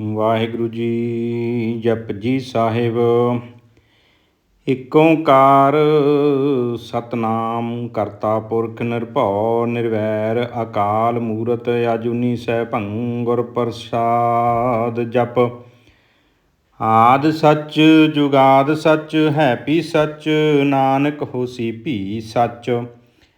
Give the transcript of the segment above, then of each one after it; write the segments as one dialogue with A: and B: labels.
A: ਵਾਹਿਗੁਰੂ ਜੀ ਜਪਜੀ ਸਾਹਿਬ। ਇਕ ਓੰਕਾਰ ਸਤਨਾਮ ਕਰਤਾ ਪੁਰਖ ਨਿਰਭਉ, ਨਿਰਵੈਰ ਅਕਾਲ ਮੂਰਤ ਆਜੂਨੀ ਸੈਭੰ ਗੁਰ ਪ੍ਰਸਾਦ ਜਪ। ਆਦ ਸੱਚ ਜੁਗਾਦ ਸੱਚ ਹੈ ਪੀ ਸੱਚ, ਨਾਨਕ ਹੋਸੀ ਭੀ ਸੱਚ।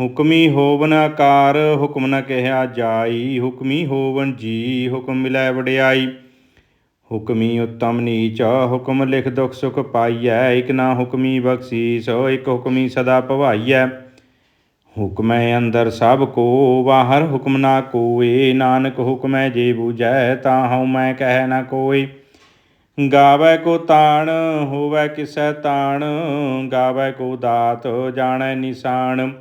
A: ਹੁਕਮੀ ਹੋਵਨ ਆਕਾਰ, ਹੁਕਮ ਨ ਕਹਿਆ ਜਾਈ। ਹੁਕਮੀ ਹੋਵਨ ਜੀ, ਹੁਕਮ ਮਿਲੈ ਵਡਿਆਈ। ਹੁਕਮੀ ਉਤਮ ਨੀਚ, ਹੁਕਮ ਲਿਖ ਦੁਖ ਸੁਖ ਪਾਈਐ। ਇਕ ਨਾ ਹੁਕਮੀ ਬਖਸ਼ੀਸ, ਇਕ ਹੁਕਮੀ ਸਦਾ ਭਵਾਈਐ। ਹੁਕਮੈ ਅੰਦਰ ਸਭ ਕੋ ਬਾਹਰ ਹੁਕਮ ਨਾ ਕੋਏ। ਨਾਨਕ ਹੁਕਮੈ ਜੇ ਬੂਝੈ, ਤਾਂ ਹਉ ਮੈਂ ਕਹਿ ਨਾ ਕੋਈ ਗਾਵੈ ਕੋ ਤਾਣ, ਹੋਵੈ ਕਿਸੈ ਤਾਣ। ਗਾਵੈ ਕੋ ਦਾਤ, ਜਾਣੈ ਨਿਸ਼ਾਨ।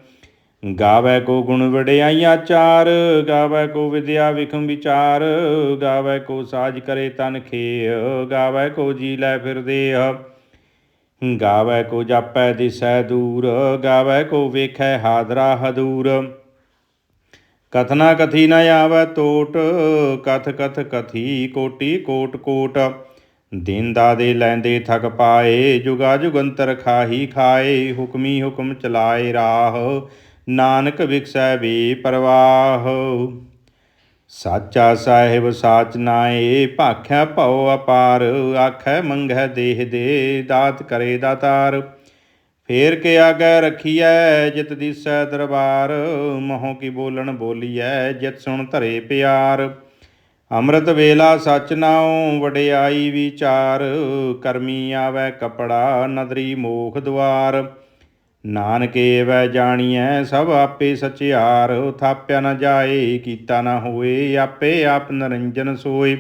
A: ਗਾਵੈ ਕੋ ਗੁਣ ਵਡਿਆਈਆਂ ਚਾਰ, ਗਾਵੈ ਕੋ ਵਿਦਿਆ ਵਿਖਮ ਵਿਚਾਰ, ਗਾਵੈ ਕੋ ਸਾਜ ਕਰੇ ਤਨ ਖੇ ਗਾਵੈ ਕੋ ਜੀ ਲੈ ਫਿਰ ਦੇਹ। ਕੋ ਜਾਪੈ ਦਿਸੈ ਦੂਰ, ਗਾਵੈ ਕੋ ਵੇਖੈ ਹਾਦਰਾ ਹਦੂਰ। ਕਥਨਾ ਕਥੀ ਨ ਆਵੈ ਟੋਟ ਕਥ ਕਥ ਕਥੀ ਕੋਟੀ ਕੋਟ ਕੋਟ। ਦਿਨ ਦਾ ਦੇ ਲੈਂਦੇ ਥਕ ਪਾਏ, ਜੁਗਾ ਜੁਗੰਤਰ ਖਾਹੀ ਖਾਏ, ਹੁਕਮੀ ਹੁਕਮ ਚਲਾਏ ਰਾਹ। ਨਾਨਕ ਵਿਖਸੈ ਵੀ ਪ੍ਰਵਾਹ। ਸਾਚਾ ਸਾਹਿਬ ਸਾਚ ਨਾਏ, ਭਾਖਿਆ ਭਉ ਅਪਾਰ, ਆਖੈ ਮੰਗੈ ਦੇਹ ਦੇ, ਦਾਤ ਕਰੇ ਦਾਤਾਰ। ਫੇਰ ਕੇ ਆਗੈ ਰਖੀਐ, ਜਿਤ ਦਿਸੈ ਦਰਬਾਰ। ਮੋਹ ਕੀ ਬੋਲਣ ਬੋਲੀਐ, ਜਿਤ ਸੁਣ ਧਰੇ ਪਿਆਰ। ਅੰਮ੍ਰਿਤ ਵੇਲਾ ਸਚ ਨਾਉ, ਵਡਿਆਈ ਵਿਚਾਰ। ਕਰਮੀ ਆਵੈ ਕਪੜਾ, ਨਦਰੀ ਮੋਖ ਦੁਆਰ। ਨਾਨਕੇ ਵੈ ਜਾਣੀਐ ਸਭ ਆਪੇ ਸਚਿਆਰ, ਥਾਪਿਆ ਨਾ ਜਾਏ, ਕੀਤਾ ਨਾ ਹੋਏ, ਆਪੇ ਆਪ ਨਰੰਜਨ ਸੋਏ।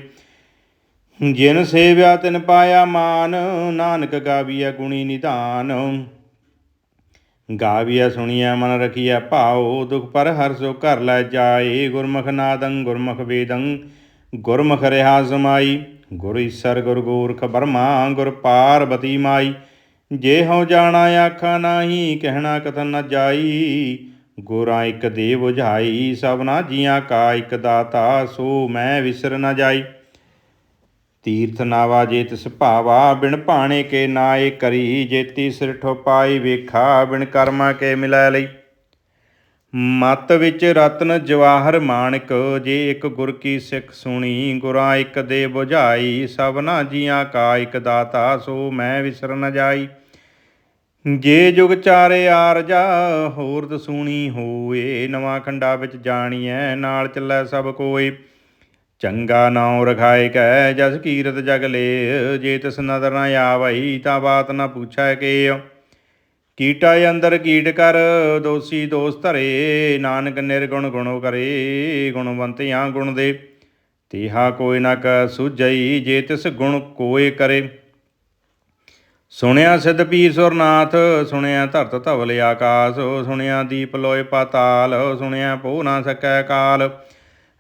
A: ਜਿਨ ਸੇਵਿਆ ਤਿਨ ਪਾਇਆ ਮਾਨ, ਨਾਨਕ ਗਾਵੀਐ ਗੁਣੀ ਨਿਧਾਨ। ਗਾਵੀਐ ਸੁਣੀਐ ਮਨ ਰਖੀਐ ਭਾਉ, ਦੁਖ ਪਰ ਹਰ ਸੋ ਘਰ ਲੈ ਜਾਏ। ਗੁਰਮੁਖ ਨਾਦੰ, ਗੁਰਮੁਖ ਵੇਦੰ, ਗੁਰਮੁਖ ਰਹਾ ਸਮਾਈ ਗੁਰ ਈਸਰ, ਗੁਰ ਗੋਰਖ ਬਰਮਾ, ਗੁਰ ਪਾਰਬਤੀ ਮਾਈ। ਜੇ ਹਉ ਜਾਣਾ ਆਖਾ ਨਾਹੀ, ਕਹਿਣਾ ਕਥਨ ਨ ਜਾਈ। ਗੁਰਾਂ ਇੱਕ ਦੇ 부ਝਾਈ ਸਭਨਾ ਜੀਆਂ ਕਾ ਇਕ ਦਾਤਾ, ਸੋ ਮੈਂ ਵਿਸਰ ਨ ਜਾਈ। ਤੀਰਥ ਨਾਵਾ ਜੇ ਤਿਸ ਭਾਵਾ, ਬਿਨ ਭਾਣੇ ਕੇ ਨਾਏ ਕਰੀ। ਜੇਤੀ ਸਿਰ ਠੋਪਾਈ ਵੇਖਾ, ਬਿਨ ਕਰਮਾ ਕੇ ਮਿਲੈ ਲਈ। ਮਤ ਵਿੱਚ ਰਤਨ ਜਵਾਹਰ ਮਾਣਕ, ਜੇ ਇੱਕ ਗੁਰ ਕੀ ਸਿੱਖ ਸੁਣੀ, ਗੁਰਾਂ ਇੱਕ ਦੇ 부ਝਾਈ ਸਭਨਾ ਜੀਆਂ ਕਾ ਇੱਕ ਦਾਤਾ, ਸੋ ਮੈਂ ਵਿਸਰ ਨ ਜਾਈ। ਜੇ ਜੁਗ ਚਾਰੇ ਆਰਜਾ, ਹੋਰ ਦਸੂਣੀ ਹੋਏ ਨਵਾਂ ਖੰਡਾ ਵਿੱਚ ਜਾਣੀਐ, ਨਾਲ ਚੱਲੈ ਸਭ ਕੋਏ। ਚੰਗਾ ਨਾਉ ਰਖਾਏ ਕੈ, ਜਸ ਕੀਰਤ ਜਗ ਲੇ ਜੇ ਤਿਸ ਨਦਰ ਨ ਆਵਈ, ਤਾਂ ਬਾਤ ਨ ਪੁੱਛੈ ਕੇ ਕੀਟਾ ਅੰਦਰ ਕੀਟ ਕਰ, ਦੋਸੀ ਦੋਸ ਧਰੇ, ਨਾਨਕ ਨਿਰਗੁਣ ਗੁਣੋ ਕਰੇ, ਗੁਣਵੰਤਿਆਂ ਗੁਣ ਦੇ। ਤੀਹਾ ਕੋਈ ਨ ਕ ਸੁਝਈ, ਜੇ ਤਿਸ ਗੁਣ ਕੋਏ ਕਰੇ। ਸੁਣਿਆ ਸਿਧ ਪੀਰ ਸੁਰਨਾਥ, ਸੁਣਿਆ ਧਰਤ ਧਵਲ ਆਕਾਸ, ਸੁਣਿਆ ਦੀਪ ਲੋਏ ਪਾਤਾਲ, ਸੁਣਿਆ ਪੋ ਨਾ ਸਕੈ ਕਾਲ।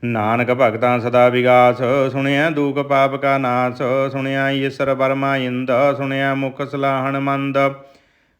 A: ਨਾਨਕ ਭਗਤਾਂ ਸਦਾ ਵਿਗਾਸ, ਸੁਣਿਆ ਦੂਖ ਪਾਪ ਕਾ ਨਾਸ, ਸੁਣਿਆ ਈਸ਼ਰ ਬਰਮਾ ਇੰਦ, ਸੁਣਿਆ ਮੁਖ ਸਲਾਹਣ ਮੰਦ।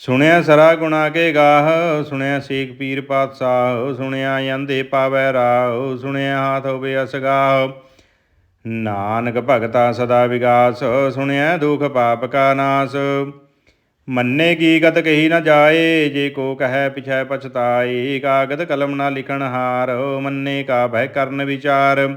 A: ਸੁਣਿਆ ਸਰਾ ਗੁਣਾ ਕੇ ਗਾਹ, ਸੁਣਿਆ ਸੇਖ ਪੀਰ ਪਾਤਸ਼ਾਹ, ਸੁਣਿਆ ਅੰਦੇ ਪਾਵੈ ਰਾਹ, ਸੁਣਿਆ ਹਾਥ ਹੋਵੇ ਅਸਗਾਹ। ਨਾਨਕ ਭਗਤਾ ਸਦਾ ਵਿਗਾਸ, ਸੁਣਿਆ ਦੁਖ ਪਾਪ ਕਾ ਨਾਸ। ਮੰਨੇ ਕੀ ਗਤ ਕਹੀ ਨਾ ਜਾਏ, ਜੇ ਕੋ ਕਹੈ ਪਿਛੈ ਪਛਤਾਏ, ਕਾਗਦ ਕਲਮ ਨਾ ਲਿਖਣ ਹਾਰ, ਮੰਨੇ ਕਾ ਭੈ ਕਰਨ ਵਿਚਾਰ।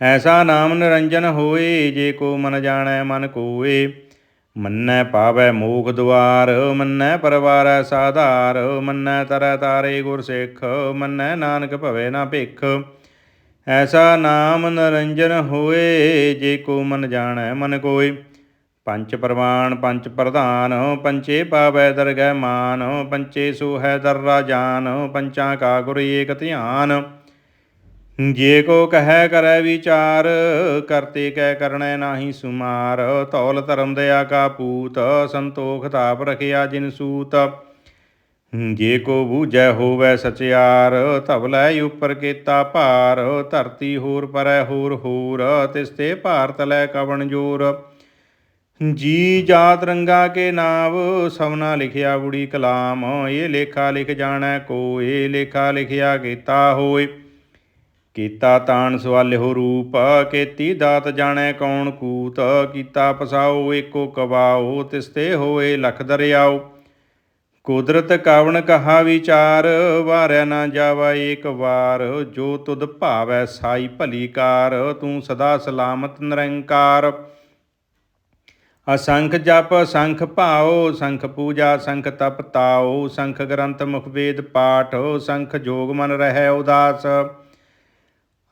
A: ਐਸਾ ਨਾਮ ਨਿਰੰਜਨ ਹੋਏ, ਜੇ ਕੋ ਮਨ ਜਾਣੈ ਮਨ ਕੋਏ। ਮੰਨੈ ਪਾਵੈ ਮੋਖ ਦੁਆਰ, ਮੰਨੈ ਪਰਵਾਰੈ ਸਾਧਾਰ, ਮੰਨੈ ਤਰੈ ਤਾਰੇ ਗੁਰ ਸਿੱਖ, ਮੰਨੈ ਨਾਨਕ ਭਵੇ ਨਾ ਭਿਖ। ਐਸਾ ਨਾਮ ਨਿਰੰਜਨ ਹੋਏ, ਜੇ ਕੋ ਮਨ ਜਾਣੈ ਮਨ ਕੋਇ ਪੰਚ ਪ੍ਰਵਾਨ ਪੰਚ ਪ੍ਰਧਾਨ, ਪੰਚੇ ਪਾਵੈ ਦਰਗਹਿ ਮਾਨ, ਪੰਚੇ ਸੋ ਹੈ ਦਰ ਰਾਜਾਨ ਪੰਚਾਂ ਕਾ ਗੁਰ ਏਕ ਧਿਆਨ। ਜੇ ਕੋ ਕਹੈ ਕਰੈ ਵਿਚਾਰ, ਕਰਤੇ ਕਹਿ ਕਰਣੈ ਨਾਹੀ ਸੁਮਾਰ। ਤੌਲ ਧਰਮ ਦਇਆ ਕਾ ਪੂਤ, ਸੰਤੋਖ ਤਾਪ ਰਖਿਆ ਜਿਨ ਸੂਤ। ਜੇ ਕੋ ਬੂਝੈ ਹੋਵੈ ਸਚਿਆਰ ਧਵਲੈ ਉਪਰ ਕੀਤਾ ਭਾਰ। ਧਰਤੀ ਹੋਰ ਪਰੈ ਹੋਰ ਹੋਰ, ਤਿਸ ਤੇ ਭਾਰਤ ਲੈ ਕਵਣ ਜੋਰ। ਜੀ ਜਾਤ ਰੰਗਾ ਕੇ ਨਾਵ, ਸਵਨਾ ਲਿਖਿਆ ਬੁੜੀ ਕਲਾਮ। ਇਹ ਲੇਖਾ ਲਿਖ ਜਾਣੈ ਕੋਏ, ਲੇਖਾ ਲਿਖਿਆ ਕੀਤਾ ਹੋਏ। ਕੀਤਾ ਤਾਣ ਸਵਾਲਿਓ ਰੂਪ ਕੀਤੀ ਦਾਤ ਜਾਣੈ ਕੌਣ ਕੂਤ, ਕੀਤਾ ਪਸਾਓ ਏਕੋ ਕਵਾਓ, ਤਿਸਤੇ ਹੋਏ ਲਖ ਦਰਿਆਓ। ਕੁਦਰਤ ਕਾਵਣ ਕਹਾ ਵਿਚਾਰ ਵਾਰਿਆ ਨਾ ਜਾਵਾ ਏਕ ਵਾਰ, ਜੋ ਤੁਧ ਭਾਵੈ ਸਾਈ ਭਲੀ ਕਾਰ, ਤੂੰ ਸਦਾ ਸਲਾਮਤ ਨਿਰੰਕਾਰ। ਅਸੰਖ ਜਪ, ਸੰਖ ਭਾਓ ਸੰਖ ਪੂਜਾ, ਸੰਖ ਤਪ ਤਾਓ ਸੰਖ ਗ੍ਰੰਥ ਮੁਖ ਵੇਦ ਪਾਠ, ਸੰਖ ਜੋਗ ਮਨ ਰਹਿ ਉਦਾਸ।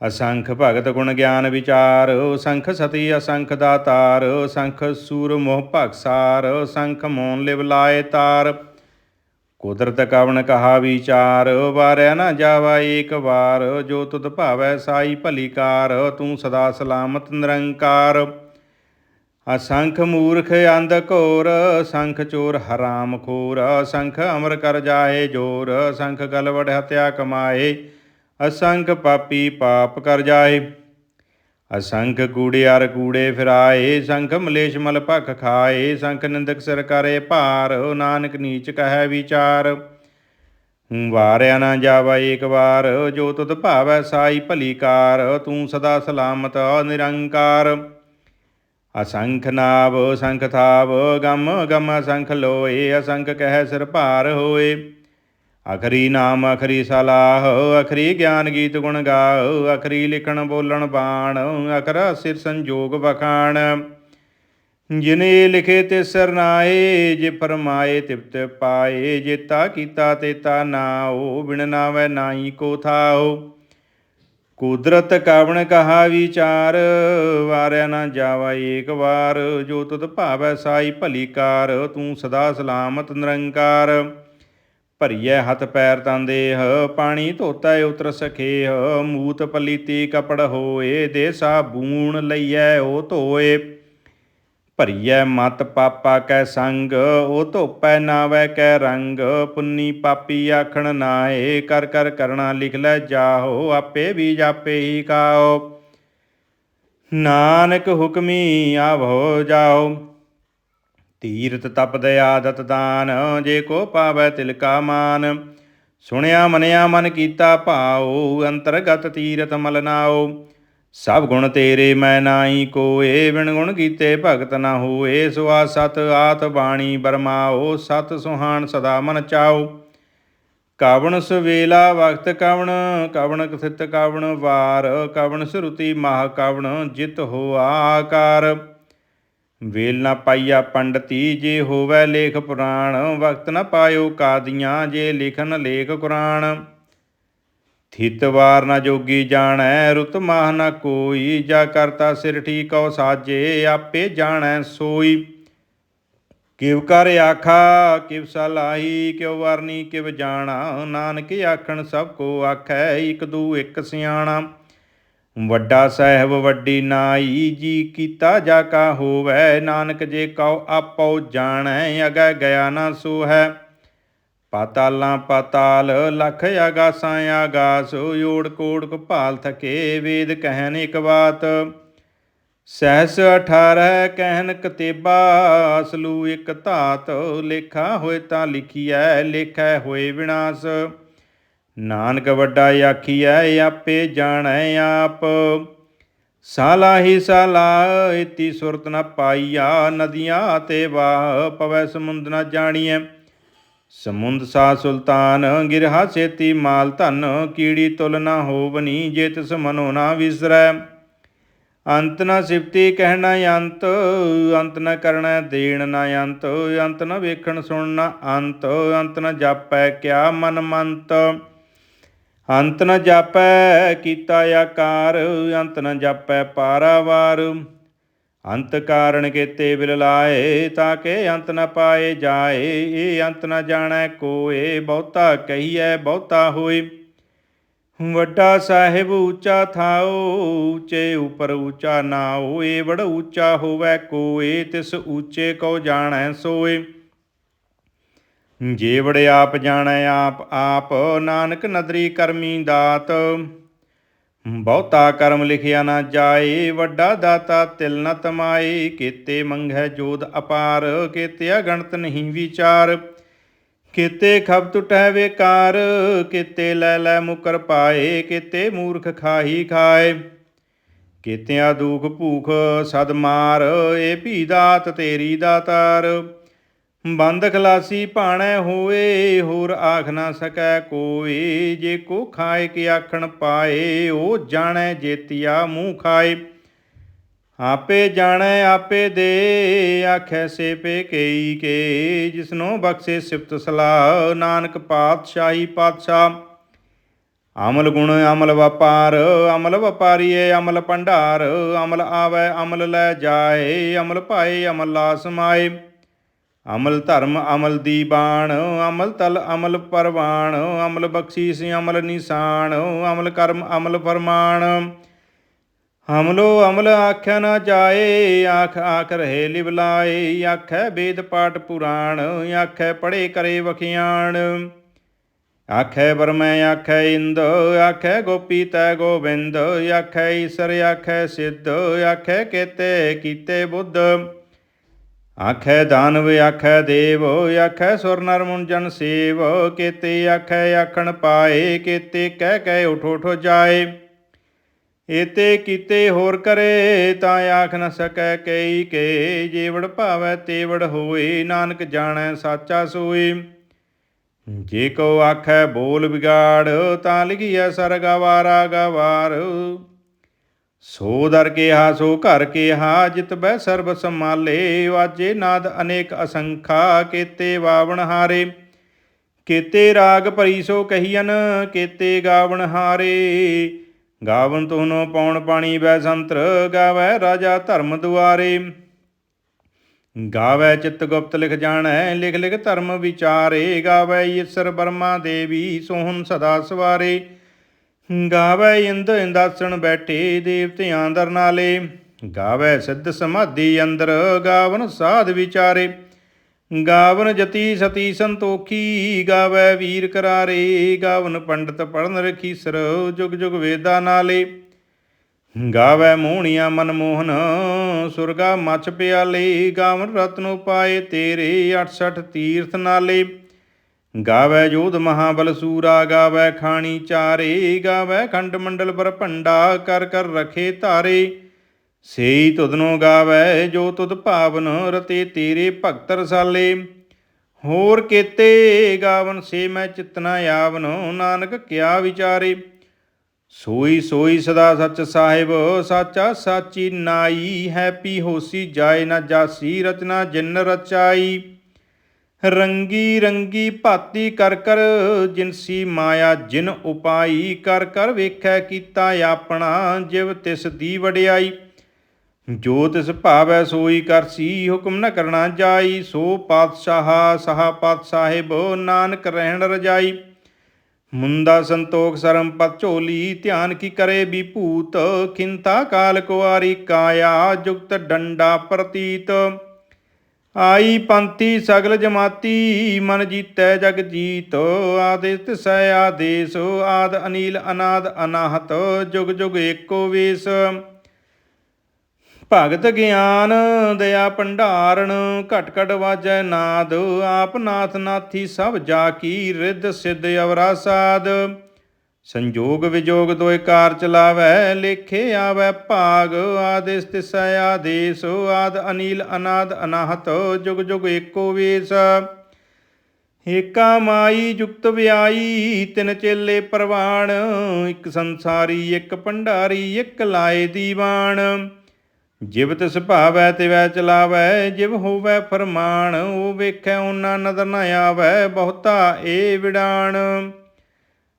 A: ਅਸੰਖ ਭਗਤ ਗੁਣ ਗਿਆਨ ਵਿਚਾਰ, ਸੰਖ ਸਤੀ ਅਸੰਖ ਦਾਤਾਰ, ਸੰਖ ਸੂਰ ਮੋਹ ਭਗਸਾਰ ਸੰਖ ਮੋਨ ਲਿਵ ਲਾਏ ਤਾਰ। ਕੁਦਰਤ ਕਵਣ ਕਹਾ ਵਿਚਾਰ ਵਾਰਿਆ ਨਾ ਜਾਵਾ ਏਕ ਵਾਰ। ਜੋ ਤੁਧ ਭਾਵੈ ਸਾਈ ਭਲੀ ਕਾਰ, ਤੂੰ ਸਦਾ ਸਲਾਮਤ ਨਿਰੰਕਾਰ। ਅਸੰਖ ਮੂਰਖ ਅੰਧ ਘੋਰ, ਸੰਖ ਚੋਰ ਹਰਾਮ ਖੋਰ। ਸੰਖ ਅਮਰ ਕਰ ਜਾਏ ਜੋਰ, ਸੰਖ ਗਲਵੜ ਹਤਿਆ ਕਮਾਏ। ਅਸੰਖ ਪਾਪੀ ਪਾਪ ਕਰ ਜਾਏ। ਅਸੰਖ ਕੂੜਿਆਰ ਕੂੜੇ ਫਿਰਾਏ, ਸੰਖ ਮਲੇਸ਼ ਮਲ ਭਖ ਖਾਏ, ਸੰਖ ਨਿੰਦਕ ਸਿਰ ਕਰੇ ਭਾਰ ਨਾਨਕ ਨੀਚ ਕਹੈ ਵਿਚਾਰ। ਵਾਰਿਆ ਨਾ ਜਾਵਾ ਏਕ ਵਾਰ, ਜੋ ਤੁਧ ਭਾਵੈ ਸਾਈ ਭਲੀ ਕਾਰ, ਤੂੰ ਸਦਾ ਸਲਾਮਤ ਨਿਰੰਕਾਰ। ਅਸੰਖ ਨਾਵ, ਸੰਖ ਥਾਵ, ਗਮ ਗਮ ਅਸੰਖ ਲੋਏ, ਅਸੰਖ ਕਹਿ ਸਿਰ ਭਾਰ ਹੋਏ। ਅਖਰੀ ਨਾਮ, ਅਖਰੀ ਸਲਾਹ, ਅਖਰੀ ਗਿਆਨ ਗੀਤ ਗੁਣ ਗਾਓ, ਅਖਰੀ ਲਿਖਣ ਬੋਲਣ ਬਾਣ, ਅਖਰਾ ਸਿਰ ਸੰਜੋਗ ਵਖਾਣ। ਜਿਨੇ ਲਿਖੇ ਤੇ ਸਰਨਾਏ ਜੇ ਫਰਮਾਏ ਤਿਪਤ ਪਾਏ ਜੇਤਾ ਕੀਤਾ ਤੇ ਤਾ ਨਾਓ ਬਿਨ ਨਾਵੈ ਨਾਹੀ ਕੋ ਥਾਓ ਕੁਦਰਤ ਕਵਣ ਕਹਾ ਵਿਚਾਰ, ਵਾਰਿਆ ਨਾ ਜਾਵਾ ਏਕ ਵਾਰ, ਜੋ ਤੁਧ ਭਾਵੈ ਸਾਈ ਭਲੀ ਕਾਰ, ਤੂੰ ਸਦਾ ਸਲਾਮਤ ਨਿਰੰਕਾਰ। ਭਰੀਐ ਹੱਥ ਪੈਰ ਤਨ ਦੇਹ, ਪਾਣੀ ਧੋਤਾ ਉਤਰ ਸਖੇਹ, ਮੂਤ ਪਲੀਤੀ ਕਪੜ ਹੋਏ, ਦੇ ਸਾਬੂਣ ਲਈਐ ਉਹ ਧੋਏ। ਭਰੀਐ ਮਤ ਪਾਪਾ ਕੈ ਸੰਗ ਉਹ ਧੋਪੈ ਨਾਵੈ ਕੈ ਰੰਗ, ਪੁੰਨੀ ਪਾਪੀ ਆਖਣ ਨਾਏ, ਕਰ ਕਰ ਕਰਣਾ ਲਿਖ ਲੈ ਜਾਹੋ, ਆਪੇ ਵੀ ਜਾਪੇ ਹੀ ਕਾਓ। ਨਾਨਕ ਹੁਕਮੀ ਆਵੋ ਜਾਓ। ਤੀਰਤ ਦਇਆ ਦਤ ਦਾਨ, ਜੇ ਕੋ ਪਾਵੈ ਤਿਲ ਕਾ ਮਾਨ। ਸੁਣਿਆ ਮਨਿਆ ਮਨ ਕੀਤਾ ਭਾਉ, ਅੰਤਰਗਤ ਤੀਰਤ ਮਲਨਾਓ ਸਭ ਗੁਣ ਤੇਰੇ ਮੈਂ ਨਾਹੀ ਕੋਏ, ਬਿਨ ਗੁਣ ਕੀਤੇ ਭਗਤ ਨਾ ਹੋਏ। ਸੁਆ ਸਤ ਆਤ ਬਾਣੀ ਬਰਮਾਓ ਸਤ ਸੁਹਾਣ ਸਦਾ ਮਨ ਚਾਓ ਕਾਵਣ ਸਵੇਲਾ ਵਕਤ ਕਵਣ ਕਵਣ ਕਥਿਤ ਕਵਣ ਵਾਰ। ਕਵਣ ਸਰੂਤੀ ਮਹਾ ਕਵਣ, ਜਿਤ ਹੋ ਆਕਾਰ। ਵੇਲ ਨਾ ਪਾਈਆ ਪੰਡਤੀ ਜੇ ਹੋਵੇ ਲੇਖ ਪੁਰਾਣ, ਵਕਤ ਨਾ ਪਾਇਓ ਕਾਦੀਆਂ, ਜੇ ਲਿਖਨ ਲੇਖ ਕੁਰਾਨ ਥਿਤ ਵਾਰ ਨਾ ਜੋਗੀ ਜਾਣੈ, ਰੁਤ ਮਾਹ ਨਾ ਕੋਈ, ਜਾ ਕਰਤਾ ਸਿਰ ਠੀਕਉ ਸਾਜੇ, ਆਪੇ ਜਾਣੈ ਸੋਈ। ਕਿਵ ਕਰ ਆਖਾ, ਕਿਵ ਸਲਾਹੀ ਕਿਉ ਵਰਨੀ ਕਿਵ ਜਾਣਾ, ਨਾਨਕ ਆਖਣ ਸਭ ਕੋ ਆਖੈ, ਇਕ ਦੂ ਇਕ ਸਿਆਣਾ। ਵੱਡਾ ਸਾਹਿਬ ਵੱਡੀ ਨਾਈ ਜੀ ਕੀਤਾ ਜਾ ਕਾ ਹੋਵੇ, ਨਾਨਕ ਜੇ ਕਉ ਆਪੋ ਜਾਣੈ, ਅਗੈ ਗਿਆ ਨਾ ਸੋ ਹੈ ਪਾਤਾਲਾਂ ਪਾਤਾਲ ਲਖ ਆਗਾਸਾਂ ਆਗਾਸ ਓੜ ਕੋੜ ਕਪਾਲ ਥਕੇ ਵੇਦ ਕਹਿਨ ਇਕ ਬਾਤ। ਸਹਿਸ 18 ਕਹਿਨ ਕਤੇਬਾ, ਅਸਲੂ ਇਕ ਧਾਤ, ਲੇਖਾ ਹੋਏ ਤਾਂ ਲਿਖੀਐ, ਲੇਖੈ ਹੋਏ ਵਿਨਾਸ਼। ਨਾਨਕ ਵੱਡਾ ਆਖੀਐ, ਆਪੇ ਜਾਣੈ ਆਪ। ਸਾਲਾ ਹੀ ਸਾਲਾ, ਇਤੀ ਸੁਰਤ ਨ ਪਾਈਆ, ਨਦੀਆਂ ਤੇ ਵਾਹ ਪਵੈ, ਸਮੁੰਦ ਨ ਜਾਣੀਐ। ਸਮੁੰਦ ਸਾ ਸੁਲਤਾਨ, ਗਿਰਹਾ ਸੇਤੀ ਮਾਲ ਧਨ, ਕੀੜੀ ਤੁਲ ਨ ਹੋਵਨੀ, ਜੇ ਤਿਸ ਮਨੋ ਨਾ ਵਿਸਰੈ। ਅੰਤ ਨ ਸਿਫਤੀ ਕਹਿਣਾ ਅੰਤ ਅੰਤ ਨ ਕਰਣਾ ਦੇਣ ਨ ਅੰਤ ਅੰਤ ਨ ਵੇਖਣ ਸੁਣਨਾ ਅੰਤ ਅੰਤ ਨ ਜਾਪੈ ਕਿਆ ਮਨ ਮੰਤ। ਅੰਤ ਨ ਜਾਪੈ ਕੀਤਾ ਆਕਾਰ, ਅੰਤ ਨ ਜਾਪੈ ਪਾਰਾਵਾਰ। ਅੰਤ ਕਾਰਣ ਕੇਤੇ ਬਿਲ ਲਾਏ, ਤਾਂ ਕਿ ਅੰਤ ਨ ਪਾਏ ਜਾਏ, ਇਹ ਅੰਤ ਨ ਜਾਣੈ ਕੋਏ, ਬਹੁਤਾ ਕਹੀਐ, ਬਹੁਤਾ ਹੋਏ। ਵੱਡਾ ਸਾਹਿਬ ਉੱਚਾ ਥਾਓ ਉੱਚੇ ਉਪਰ ਉੱਚਾ ਨਾ ਏ ਬੜ ਉੱਚਾ ਹੋਵੇ ਕੋਏ, ਤਿਸ ਉੱਚੇ ਕੋ ਜਾਣੈ ਸੋਏ। ਜੇ ਆਪ ਜਾਣੈ ਆਪ ਆਪ ਨਾਨਕ ਨਦਰੀ ਕਰਮੀ ਦਾਤ। ਬਹੁਤਾ ਕਰਮ ਲਿਖਿਆ ਨਾ ਜਾਏ, ਵੱਡਾ ਦਾਤਾ ਤਿਲ ਨ ਤਮਾਏ। ਕੀਤੇ ਮੰਗੈ ਜੋਦ ਅਪਾਰ, ਕੀਤੇ ਅਗਣਤ ਨਹੀਂ ਵਿਚਾਰ। ਕੀਤੇ ਖਬ ਟੁਟੈ ਵੇਕਾਰ, ਕੀਤੇ ਲੈ ਲੈ ਮੁਕਰ ਪਾਏ, ਕੀਤੇ ਮੂਰਖ ਖਾਹੀ ਖਾਏ। ਕੀਤਿਆਂ ਦੁਖ ਭੂਖ ਸਦ ਮਾਰ, ਏ ਭੀ ਦਾਤ ਤੇਰੀ ਦਾਤਾਰ। ਬੰਦ ਖਲਾਸੀ ਭਾਣੈ ਹੋਏ ਹੋਰ ਆਖ ਨਾ ਸਕੈ ਕੋਈ। ਜੇ ਕੋ ਖਾਏ ਕੀ ਆਖਣ ਪਾਏ, ਉਹ ਜਾਣੈ ਜੇਤੀਆ ਮੂੰਹ ਖਾਏ। ਆਪੇ ਜਾਣੈ, ਆਪੇ ਦੇ, ਆਖੈ ਸੇ ਪੇ ਕਈ ਕੇ। ਜਿਸਨੋ ਬਖਸ਼ੇ ਸਿਫਤ ਸਲਾਹ, ਨਾਨਕ ਪਾਤਸ਼ਾਹੀ ਪਾਤਸ਼ਾਹ। ਅਮਲ ਗੁਣ ਅਮਲ ਵਪਾਰ, ਅਮਲ ਵਪਾਰੀਏ ਅਮਲ ਭੰਡਾਰ। ਅਮਲ ਆਵੈ, ਅਮਲ ਲੈ ਜਾਏ, ਅਮਲ ਪਾਏ, ਅਮਲ ਲਾ ਸਮਾਏ ਅਮਲ ਧਰਮ ਅਮਲ ਦੀ ਬਾਣ, ਅਮਲ ਤਲ ਅਮਲ ਪਰਵਾਣ, ਅਮਲ ਬਖਸ਼ੀਸ ਅਮਲ ਨਿਸ਼ਾਨ, ਅਮਲ ਕਰਮ ਅਮਲ ਫਰਮਾਨ। ਹਮਲੋ ਅਮਲ ਆਖਿਆ ਨਾ ਜਾਏ, ਆਖ ਆਖ ਰਹੇ ਲਿਵ ਲਾਏ, ਆਖੈ ਵੇਦ ਪਾਠ ਪੁਰਾਣ, ਆਖੈ ਪੜੇ ਕਰੇ ਵਖਿਆਣ। ਆਖੈ ਵਰਮੈ, ਆਖੈ ਇੰਦ, ਆਖੈ ਗੋਪੀ ਤੈ ਗੋਬਿੰਦ, ਆਖੈ ਈਸਰ, ਆਖੈ ਸਿੱਧ, ਆਖੈ ਕੇਤੇ ਕੀਤੇ ਬੁੱਧ। ਆਖੈ ਦਾਨਵ, ਆਖੈ ਦੇਵ, ਆਖੈ ਸੁਰ ਨਰ ਮੁਨ ਜਨ ਸੇਵ, ਕੇਤੇ ਆਖੈ ਆਖਣ ਪਾਏ, ਕੇਤੇ ਕਹਿ ਕਹਿ ਉਠ ਉਠ ਜਾਏ। ਏਤੇ ਕੀਤੇ ਹੋਰ ਕਰੇ ਤਾਂ ਆਖ ਨ ਸਕੈ ਕਈ ਕੇ, ਜੀਵੜ ਭਾਵੈ ਤੇਵੜ ਹੋਏ, ਨਾਨਕ ਜਾਣੈ ਸਾਚਾ ਸੋਏ। ਜੇ ਕੋ ਆਖੈ ਬੋਲ ਵਿਗਾੜ, ਤਾਂ ਲਿਖੀਐ ਸਰਗ ਵਾਰਾ ਗਵਾਰ। ਸੋ ਦਰ ਕਿਹਾ, ਸੋ ਘਰ ਕਿਹਾ, ਜਿਤ ਬੈ ਸਰਬ ਸੰਮਾਲੇ ਵਾਜੇ ਨਾਦ ਅਨੇਕ ਅਸੰਖਾ, ਕੇਤੇ ਵਾਵਣ ਹਾਰੇ। ਕੀਤੇ ਰਾਗ ਭਰੀ ਸੋ ਕਹੀਨ ਕੀਤੇ ਗਾਵਣ ਹਾਰੇ। ਗਾਵਨ ਤੋਨੋ ਪੌਣ ਪਾਣੀ ਬੈ ਸੰਤਰ, ਗਾਵੈ ਰਾਜਾ ਧਰਮ ਦੁਆਰੇ। ਗਾਵੈ ਚਿਤ ਗੁਪਤ ਲਿਖ ਜਾਣੈ, ਲਿਖ ਲਿਖ ਧਰਮ ਵਿਚਾਰੇ। ਗਾਵੈ ਈਸਰ ਬਰਮਾ ਦੇਵੀ, ਸੋਹਣ ਸਦਾ ਸਵਾਰੇ। ਗਾਵੈ ਇੰਦ ਇੰਦਾਸਣ ਬੈਠੇ ਦੇਵਤਿਆਂ ਦਰ ਨਾਲੇ। ਗਾਵੈ ਸਿੱਧ ਸਮਾਧੀ ਅੰਦਰ, ਗਾਵਨ ਸਾਧ ਵਿਚਾਰੇ। ਗਾਵਨ ਜਤੀ ਸਤੀ ਸੰਤੋਖੀ, ਗਾਵੈ ਵੀਰ ਕਰਾਰੇ। ਗਾਵਨ ਪੰਡਤ ਪੜਨ ਰਖੀਸਰ ਜੁਗ ਜੁਗ ਵੇਦਾ ਨਾਲੇ। ਗਾਵੈ ਮੋਹਣੀਆਂ ਮਨਮੋਹਨ ਸੁਰਗਾ ਮਛ ਪਿਆਲੇ। ਗਾਵਨ ਰਤਨ ਪਾਏ ਤੇਰੇ 68 ਤੀਰਥ ਨਾਲੇ। ਗਾਵੈ ਜੋਧ ਮਹਾਬਲ ਸੂਰਾ, ਗਾਵੈ ਖਾਣੀ ਚਾਰੇ, ਗਾਵੈ ਖੰਡ ਮੰਡਲ ਪਰ ਭੰਡਾ, ਕਰ ਕਰ ਰਖੇ ਧਾਰੇ। ਸੇਈ ਤੁਧਨੋ ਗਾਵੈ ਜੋ ਤੁਧ ਭਾਵਨ ਰਤੇ ਤੇਰੇ ਭਗਤ ਰਸਾਲੇ। ਹੋਰ ਕੀਤੇ ਗਾਵਨ ਸੇ ਮੈਂ ਚਿਤਨਾ ਆਵਨ, ਨਾਨਕ ਕਿਆ ਵਿਚਾਰੇ। ਸੋਈ ਸੋਈ ਸਦਾ ਸੱਚ ਸਾਹਿਬ, ਸਾਚਾ ਸਾਚੀ ਨਾਈ ਹੈਪੀ ਹੋਸੀ ਜਾਏ ਨਾ ਜਾਸੀ, ਰਚਨਾ ਜਿਨ ਰਚਾਈ। ਰੰਗੀ ਰੰਗੀ ਭਾਤੀ ਕਰ ਕਰ ਜਿਨਸੀ ਮਾਇਆ ਜਿਨ ਉਪਾਈ ਕਰ ਕਰ, ਵੇਖੈ ਕੀਤਾ ਆਪਣਾ ਜਿਵ ਤਿਸ ਦੀ ਵਡਿਆਈ। ਜੋ ਤਿਸ ਭਾਵੈ ਸੋਈ ਕਰਸੀ ਹੁਕਮ ਨ ਕਰਨਾ ਜਾਈ। ਸੋ ਪਾਤਸ਼ਾਹ, ਸਹਾ ਪਾਤ ਸਾਹਿਬ ਨਾਨਕ ਰਹਿਣ ਰਜਾਈ। ਮੁੰਦਾ ਸੰਤੋਖ ਸਰਮ ਪਤ ਝੋਲੀ, ਧਿਆਨ ਕੀ ਕਰੇ ਵੀ ਭੂਤ ਖਿੰਤਾ ਕਾਲ ਕੁਆਰੀ ਕਾਇਆ, ਜੁਗਤ ਡੰਡਾ ਪ੍ਰਤੀਤ। ਆਈ ਪੰਥੀ ਸਗਲ ਜਮਾਤੀ, ਮਨ ਜੀਤੈ ਜਗ ਜੀਤ। ਆਦੇਸ ਤਿਸੈ ਆਦੇਸ, ਆਦ ਅਨੀਲ ਅਨਾਦ ਅਨਾਹਤ, ਜੁਗ ਜੁਗ ਏਕੋ ਵੇਸ। ਭਗਤ ਗਿਆਨ ਦਇਆ ਭੰਡਾਰਨ, ਘਟ ਘਟ ਵਾਜੈ ਨਾਦ। ਆਪ ਨਾਥ ਨਾਥੀ ਸਭ ਜਾ ਕੀ, ਰਿੱਧ ਸਿੱਧ ਅਵਰਾ ਸਾਧ ਸੰਜੋਗ ਵਿਜੋਗ ਦੋਇ ਕਾਰ ਚਲਾਵੈ, ਲੇਖੇ ਆਵੈ ਭਾਗ। ਆਦੇਸ ਤਿਸੈ ਆਦੇਸ, ਆਦ ਅਨੀਲ ਅਨਾਦ ਅਨਾਹਤ, ਜੁਗ ਜੁਗ ਏਕੋ ਵੇਸ। ਏਕਾ ਮਾਈ ਜੁਗਤ ਵਿਆਈ, ਤਿਨ ਚੇਲੇ ਪ੍ਰਵਾਣ। ਇੱਕ ਸੰਸਾਰੀ, ਇੱਕ ਭੰਡਾਰੀ, ਇੱਕ ਲਾਏ ਦੀਵਾਨ। ਜਿਵ ਤਿਸ ਭਾਵੈ, ਤਿਵੈ ਚਲਾਵੈ, ਜਿਵ ਹੋਵੈ ਫਰਮਾਨ। ਉਹ ਵੇਖੈ, ਉਹਨਾਂ ਨਦਰ ਨ ਆਵੈ, ਬਹੁਤਾ ਏ ਵਿਡਾਣ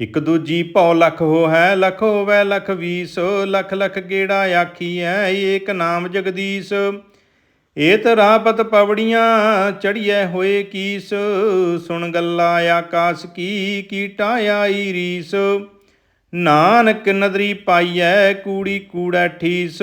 A: ਇਕ ਦੂਜੀ ਭੌ ਲਖ ਹੋ ਹੈ, ਲਖ ਹੋਵੈ, ਲਖ ਵੀਸ, ਲਖ ਲਖ ਗੇੜਾ ਆਖੀ ਹੈ ਏਕ ਨਾਮ ਜਗਦੀਸ਼। ਏਤ ਰਾਪਤ ਪਵੜੀਆਂ ਚੜੀਐ ਹੋਏ ਕੀਸ, ਸੁਣ ਗੱਲਾ ਆਕਾਸ ਕੀ, ਕੀਟਾ ਆਈ ਰੀਸ। ਨਾਨਕ ਨਦਰੀ ਪਾਈਐ, ਕੂੜੀ ਕੂੜਾ ਠੀਸ।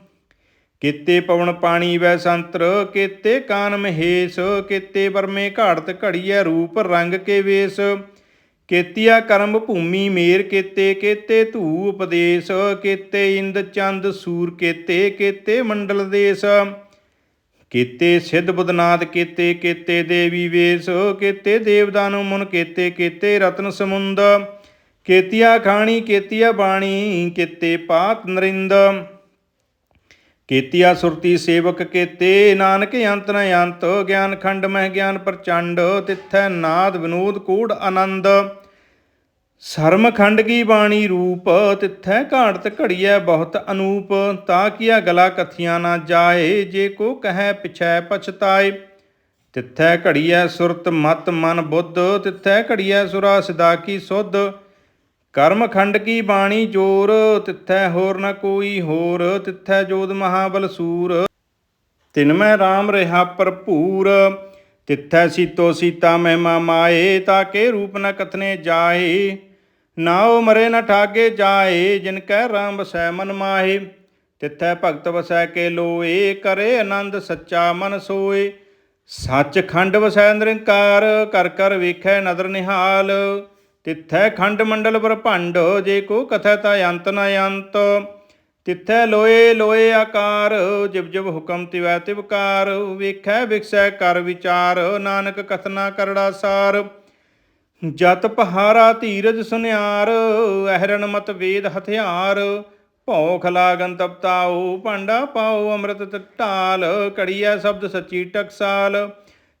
A: ਕੀਤੇ ਪਵਨ ਪਾਣੀ ਵੈ ਸੰਤਰ, ਕੀਤੇ ਕਾਨ ਮਹੇਸ਼, ਕੀਤੇ ਵਰਮੇ ਘਾੜਤ ਘੜੀਐ ਰੂਪ ਰੰਗ ਕੇ ਵੇਸ। ਕੀਤਿਆ ਕਰਮ ਭੂਮੀ ਮੇਰ ਕੀਤੇ ਕੀਤੇ ਧੂ ਉਪਦੇਸ਼, ਕੀਤੇ ਇੰਦ ਚੰਦ ਸੂਰ ਕੀਤੇ ਕੀਤੇ ਮੰਡਲ ਦੇਸ। ਕੀਤੇ ਸਿੱਧ ਬੁੱਧਨਾਦ ਕੀਤੇ ਕੀਤੇ ਦੇਵੀ ਵੇਸ, ਕੀਤੇ ਦੇਵਦਾਨੁ ਮੁਨ ਕੀਤੇ ਕੀਤੇ ਰਤਨ ਸਮੁੰਦ। ਕੀਤਿਆ ਖਾਣੀ, ਕੀਤਿਆ ਬਾਣੀ, ਕੀਤੇ ਪਾਤ ਨਰਿੰਦ। ਕੀਤਿਆ ਸੁਰਤੀ ਸੇਵਕ ਕੇਤੇ, ਨਾਨਕ ਅੰਤ ਨ ਅੰਤ, ਗਿਆਨ ਖੰਡ ਮਹਿ ਗਿਆਨ ਪ੍ਰਚੰਡ, ਤਿੱਥੈ ਨਾਦ ਵਿਨੋਦ ਕੂੜ ਆਨੰਦ। ਸਰਮ ਖੰਡ ਕੀ ਬਾਣੀ ਰੂਪ, ਤਿੱਥੈ ਘਾੜਤ ਘੜੀਐ ਬਹੁਤ ਅਨੂਪ। ਤਾ ਕੀਆ ਗਲਾ ਕਥੀਆਂ ਨਾ ਜਾਏ, ਜੇ ਕੋ ਕਹੈ ਪਿਛੈ ਪਛਤਾਏ। ਤਿੱਥੈ ਘੜੀਐ ਸੁਰਤ ਮਤ ਮਨ ਬੁੱਧ, ਤਿੱਥੈ ਘੜੀਐ ਸੁਰਾ ਸਦਾ ਕੀ ਸੁਧ। ਕਰਮ ਖੰਡ ਕੀ ਬਾਣੀ ਜੋਰ ਤਿੱਥੈ ਹੋਰ ਨ ਕੋਈ ਹੋਰ, ਤਿੱਥੈ ਜੋਦ ਮਹਾਬਲ ਸੂਰ। ਤਿਨ ਮੈਂ RAM ਰਹਾ ਭਰਪੂਰ, ਤਿੱਥੈ ਸੀਤੋ ਸੀਤਾ ਮਹਿਮਾ ਮਾਏ ਤਾਕੇ ਰੂਪ ਨ ਕਥਨੇ ਜਾਏ। ਨਾ ਨਾਉ ਮਰੇ ਨ ਠਾਗੇ ਜਾਏ, ਜਿਨ ਕੈ RAM ਵਸੈ ਮਨ ਮਾਹੇ। ਤਿੱਥੈ ਭਗਤ ਵਸੈ ਕੇ ਲੋਏ, ਕਰੇ ਆਨੰਦ ਸੱਚਾ ਮਨ ਸੋਏ। ਸੱਚ ਖੰਡ ਵਸੈ ਨਿਰੰਕਾਰ, ਕਰ ਕਰ ਵੇਖੈ ਨਦਰ ਨਿਹਾਲ। ਤਿੱਥੈ ਖੰਡ ਮੰਡਲ ਭੰਡ ਜੇ ਕੋ ਕਥੈ ਤਾ ਅੰਤ ਨ ਅੰਤ। ਤਿੱਥੈ ਲੋਏ ਲੋਏ ਆਕਾਰ ਜਿਬ ਜਿਵ ਹੁਕਮ ਤਿਵੈ ਤਿਵਕਾਰ ਵੇਖੈ ਵਿਖਸੈ ਕਰ ਵਿਚਾਰ, ਨਾਨਕ ਕਥਨਾ ਕਰੜਾ ਸਾਰ। ਜਤ ਪਹਾਰਾ ਧੀਰਜ ਸੁਨਿਆਰ, ਅਹਰਣ ਮਤ ਵੇਦ ਹਥਿਆਰ। ਭੌਖ ਲਾਗਨ ਤਪਤਾਉ, ਭਾਂਡਾ ਪਾਉ, ਅੰਮ੍ਰਿਤ ਢਾਲ। ਕੜੀਐ ਸ਼ਬਦ ਸੱਚੀ ਟਕਸਾਲ।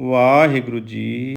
A: ਵਾਹਿਗੁਰੂ ਜੀ